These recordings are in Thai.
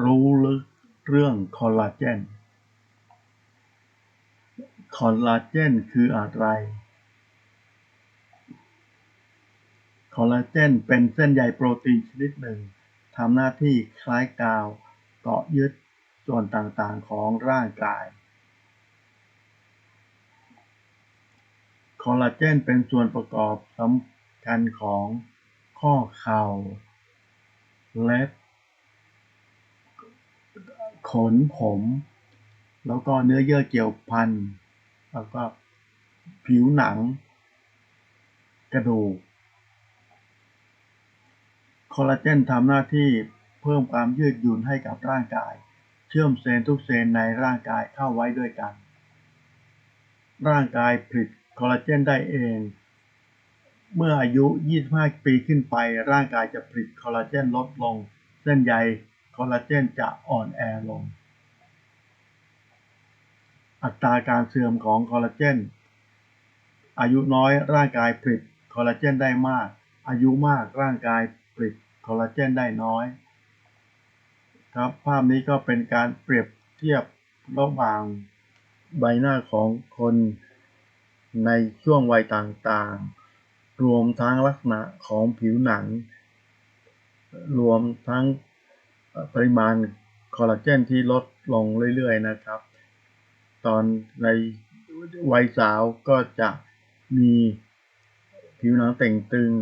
รู้ลึกเรื่องคอลลาเจน คอลลาเจนคืออะไร คอลลาเจนเป็นเส้นใยโปรตีนชนิดหนึ่งทำหน้าที่คล้ายกาวเกาะยึดส่วนต่างๆของร่างกาย คอลลาเจนเป็นส่วนประกอบสำคัญของข้อเข่า เล็บ ขนผม แล้วก็เนื้อเยื่อเกี่ยวพัน แล้วก็ผิวหนัง กระดูก คอลลาเจนทำหน้าที่เพิ่มความยืดหยุ่นให้กับร่างกาย เชื่อมเซลล์ทุกเซลล์ในร่างกายเข้าไว้ด้วยกัน ร่างกายผลิตคอลลาเจนได้เอง เมื่ออายุ 25 ปีขึ้นไป ร่างกายจะผลิตคอลลาเจนลดลง เส้นใย อลลาเจนจะอ่อนแอลง อัตราการเสื่อมของคอลลาเจน อายุน้อยร่างกายผลิตคอลลาเจนได้มาก อายุมากร่างกายผลิตคอลลาเจนได้น้อยครับภาพนี้ก็เป็นการเปรียบเทียบระหว่างใบหน้าของคนในช่วงวัยต่างๆ รวมทั้งลักษณะของผิวหนัง รวมทั้ง ปริมาณคอลลาเจนที่ลดลงเรื่อยๆนะครับ ตอนในวัยสาวก็จะมีผิวหนังเต่งตึง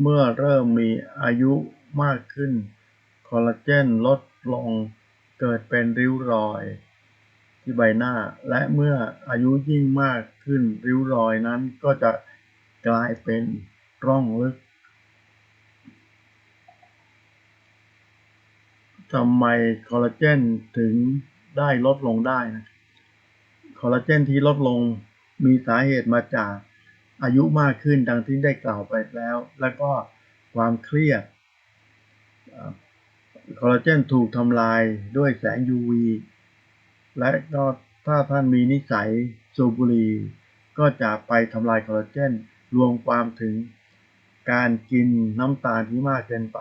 เมื่อเริ่มมีอายุมากขึ้น คอลลาเจนลดลงเกิดเป็นริ้วรอย ที่ใบหน้า และเมื่ออายุยิ่งมากขึ้นริ้วรอยนั้นก็จะกลายเป็นร่องลึก ทำไมคอลลาเจนถึงได้ลดลงได้นะคอลลาเจนที่ลดลงมีสาเหตุมาจากอายุมากขึ้นดังที่ได้กล่าวไปแล้ว แล้วก็ความเครียดคอลลาเจนถูกทำลายด้วยแสง UV และก็ถ้าท่านมีนิสัยสูบบุหรี่ก็จะไปทำลายคอลลาเจนรวมความถึงการกินน้ำตาลที่มากเกินไป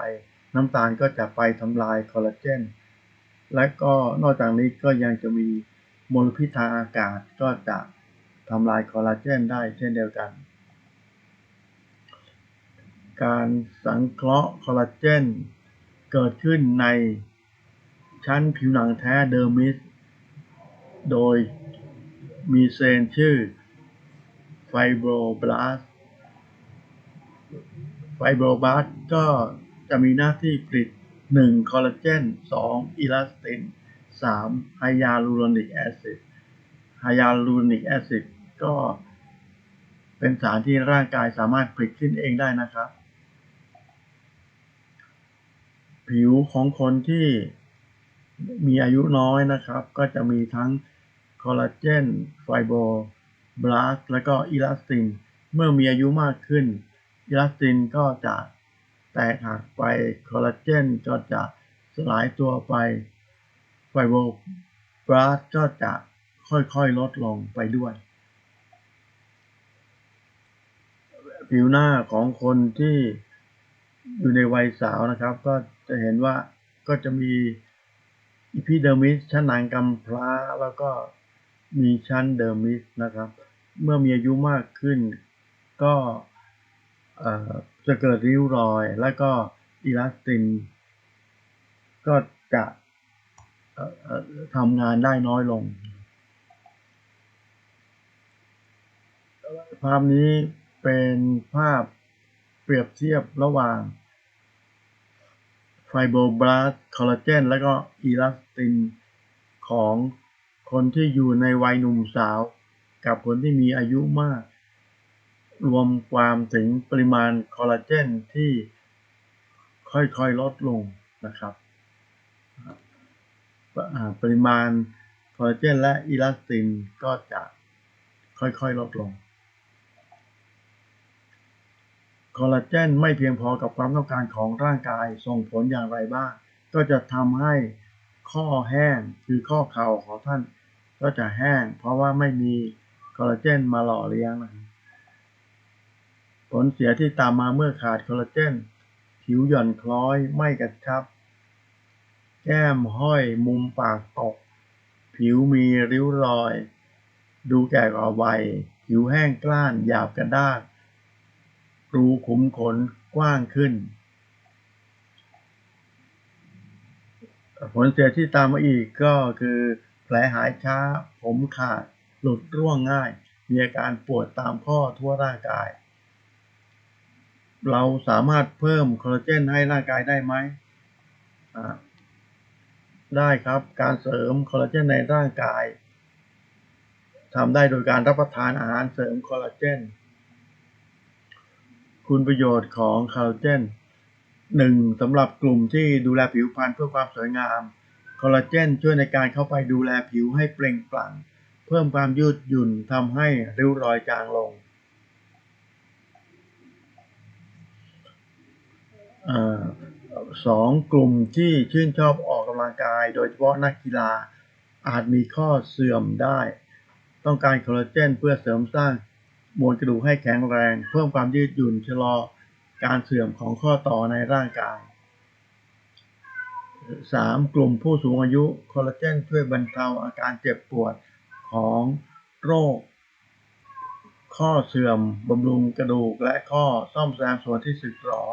น้ำตาลก็จะไปทำลายคอลลาเจน และก็นอกจากนี้ก็ยังจะมีมลพิษทางอากาศก็จะทำลายคอลลาเจนได้เช่นเดียวกัน การสังเคราะห์คอลลาเจน เกิดขึ้นในชั้นผิวหนังแท้เดอร์มิส โดยมีเซลล์ชื่อไฟโบรบลาสไฟโบรบลาสก็ จะมีหน้าที่ผลิต 1. คอลลาเจน 2. อิลาสติน 3. ไฮยาลูโรนิกแอซิดไฮยาลูโรนิกแอซิดก็เป็นสารที่ร่างกายสามารถผลิตขึ้นเองได้นะครับ ผิวของคนที่มีอายุน้อยนะครับ ก็จะมีทั้งคอลลาเจน ไฟโบบลาสและก็อิลาสติน เมื่อมีอายุมากขึ้น อิลาสตินก็จะ แตกหักไปคอลลาเจนก็จะสลายตัวไปไฟโบบลาสก็จะค่อยๆลดลงไปด้วย ผิวหน้าของคนที่อยู่ในวัยสาวนะครับ ก็จะเห็นว่าก็จะมีอีพิเดอร์มิสชั้นหนังกำพร้าแล้วก็มีชั้นเดอร์มิสนะครับ เมื่อมีอายุมากขึ้นก็ จะเกิดริ้วรอย และก็อิลาสติน ก็จะทำงานได้น้อยลง ภาพนี้เป็นภาพเปรียบเทียบระหว่างไฟโบบลาสคอลลาเจน และก็อิลาสตินของคนที่อยู่ในวัยหนุ่มสาว กับคนที่มีอายุมาก รวมความถึงปริมาณคอลลาเจนที่ค่อยๆลดลงนะครับปริมาณคอลลาเจนและอิลาสตินก็จะค่อยๆลดลง คอลลาเจนไม่เพียงพอกับความต้องการของร่างกายส่งผลอย่างไรบ้าง ก็จะทำให้ข้อแห้งคือข้อเข่าของท่านก็จะแห้ง เพราะว่าไม่มีคอลลาเจนมาหล่อเลี้ยงนะครับ ผลเสียที่ตามมาเมื่อขาดคอลลาเจน ผิวหย่อนคล้อยไม่กระชับ แก้มห้อยมุมปากตก ผิวมีริ้วรอย ดูแก่กว่าวัย ผิวแห้งกล้านหยาบกระด้างรูขุมขนกว้างขึ้น ผลเสียที่ตามมาอีกก็คือ แผลหายช้า ผมขาด หลุดร่วงง่าย มีอาการปวดตามข้อทั่วร่างกาย เราสามารถเพิ่มคอลลาเจนให้ร่างกายได้ไหมได้ครับ การเสริมคอลลาเจนในร่างกายทำได้โดยการรับประทานอาหารเสริมคอลลาเจน คุณประโยชน์ของคอลลาเจนหนึ่งสำหรับกลุ่มที่ดูแลผิวพรรณเพื่อความสวยงาม คอลลาเจนช่วยในการเข้าไปดูแลผิวให้เปล่งปลั่ง เพิ่มความยืดหยุ่นทำให้ริ้วรอยจางลง สองกลุ่มที่ชื่นชอบออกกำลังกาย โดยเฉพาะนักกีฬาอาจมีข้อเสื่อมได้ ต้องการคอลลาเจนเพื่อเสริมสร้างมวลกระดูกให้แข็งแรง เพิ่มความยืดหยุ่นชะลอการเสื่อมของข้อต่อในร่างกาย 3. กลุ่มผู้สูงอายุคอลลาเจนช่วยบรรเทาอาการเจ็บปวดของโรค ข้อเสื่อมบำรุงกระดูกและข้อซ่อมแซมส่วนที่สึกหรอ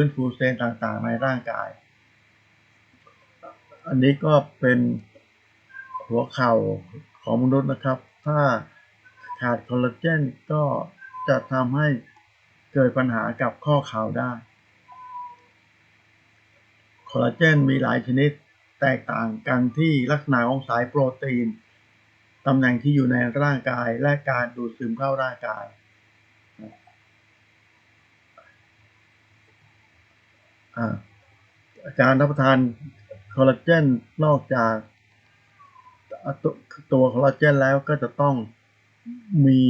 ฟื้นฟูเซลล์ต่างๆ ในร่างกาย อันนี้ก็เป็นหัวเข่าของมนุษย์นะครับ ถ้าขาดคอลลาเจนก็จะทำให้เกิดปัญหากับข้อเข่าได้ คอลลาเจนมีหลายชนิดแตกต่างกันที่ลักษณะของสายโปรตีน ตำแหน่งที่อยู่ในร่างกายและการดูดซึมเข้าร่างกาย การรับประทานคอลลาเจนนอกจากตัวคอลลาเจนแล้วก็จะต้องมี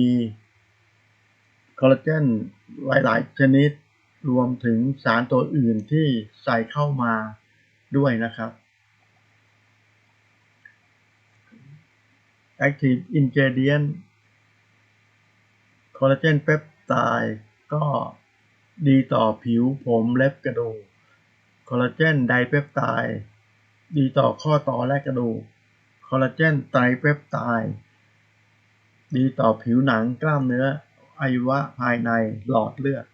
คอลลาเจนหลาย ๆ ชนิดรวมถึงสารตัวอื่นที่ใส่เข้ามาด้วยนะครับ Active Ingredient คอลลาเจนเปปไทด์ก็ดีต่อผิวผมเล็บกระดูก คอลลาเจนไดเปปไทด์ดีต่อข้อต่อและกระดูก คอลลาเจนไตรเปปไทด์ดีต่อผิวหนังกล้ามเนื้ออวัยวะภายในหลอดเลือด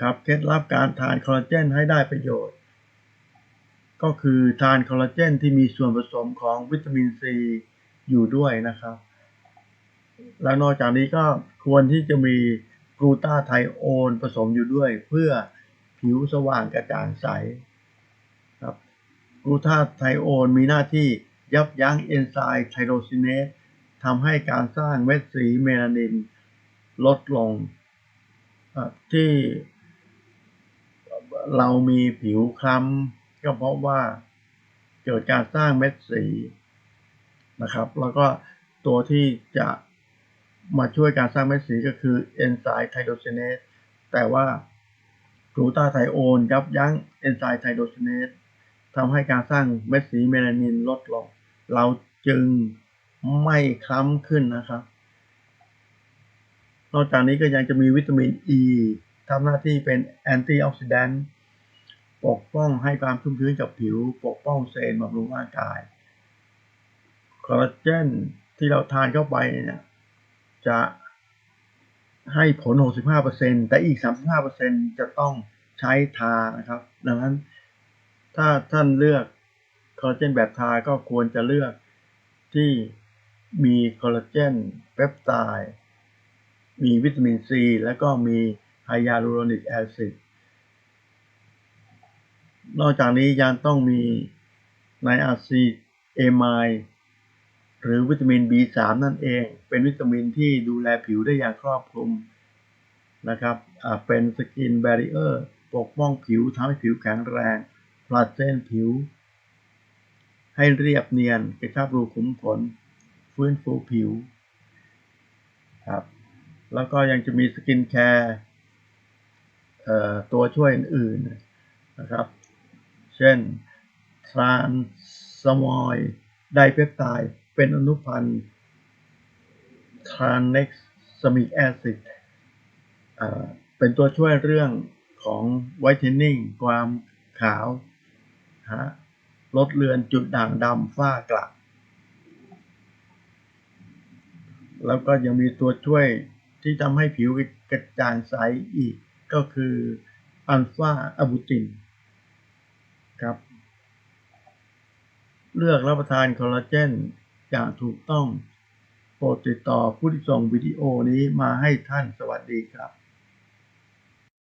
ครับเคล็ดลับการทานคอลลาเจนให้ได้ประโยชน์ ก็คือทานคอลลาเจนที่มีส่วนผสมของวิตามินซีอยู่ด้วยนะครับ แล้วนอกจากนี้ก็ควรที่จะมี กลูตาไทโอนผสมอยู่ด้วยเพื่อผิวสว่างกระจ่างใสครับกลูตาไทโอนมีหน้าที่ยับยั้งเอนไซม์ไทโรซินเนสทำให้การสร้างเม็ดสีเมลานินลดลงที่เรามีผิวคล้ำก็เพราะว่าเกิดการสร้างเม็ดสีนะครับ แล้วก็ตัวที่จะ มาช่วยการสร้างเม็ดสีก็คือเอนไซม์ไทโดเจเนสแต่ว่ากลูตาไทโอนยับยั้งเอนไซม์ไทโดเจเนสทำให้การสร้างเม็ดสีเมลานินลดลง เราจึงไม่คล้ำขึ้นนะครับ นอกจากนี้ก็ยังจะมีวิตามินอ e ีทำหน้าที่เป็นแอนตี้ออกซิแดนต์ปกป้องให้ความชุ่มชื้นกับผิว ปกป้องเซลล์บำรุงร่างกายคอลลาเจนที่เราทานเข้าไปเนี่ย จะให้ผล 65%แต่อีก 35%จะต้องใช้ทานะครับ ดังนั้นถ้าท่านเลือกคอลลาเจนแบบทาก็ควรจะเลือกที่มีคอลลาเจนเปปไทด์มีวิตามินซี และก็มีไฮยาลูโรนิกแอซิดนอกจากนี้ยังต้องมีไนอาซีเอมาย หรือวิตามิน B3 นั่นเอง เป็นวิตามินที่ดูแลผิวได้อย่างครอบคลุมนะครับเป็นสกินแบรีเออร์ปกป้องผิวทำให้ผิวแข็งแรงผลัดเส้นผิว ให้เรียบเนียนกระชับรูขุมขนฟื้นฟูผิวครับแล้วก็ยังจะมีสกินแคร์ตัวช่วยอื่นๆนะครับ เช่นทรานสมอยไดเปปไทด์ เป็นอนุพันธ์ทรานเน็กซ์มิกแอซิดเป็นตัวช่วยเรื่องของไวท์เทนนิ่งความขาวฮะลดเลือนจุดด่างดำฝ้ากระแล้วก็ยังมีตัวช่วยที่ทำให้ผิวกระจ่างใสอีกก็คืออัลฟาอะบูตินครับ เลือกรับประทานคอลลาเจน อย่างถูกต้อง โปรดติดต่อผู้ที่ส่งวิดีโอนี้มาให้ท่านสวัสดีครับ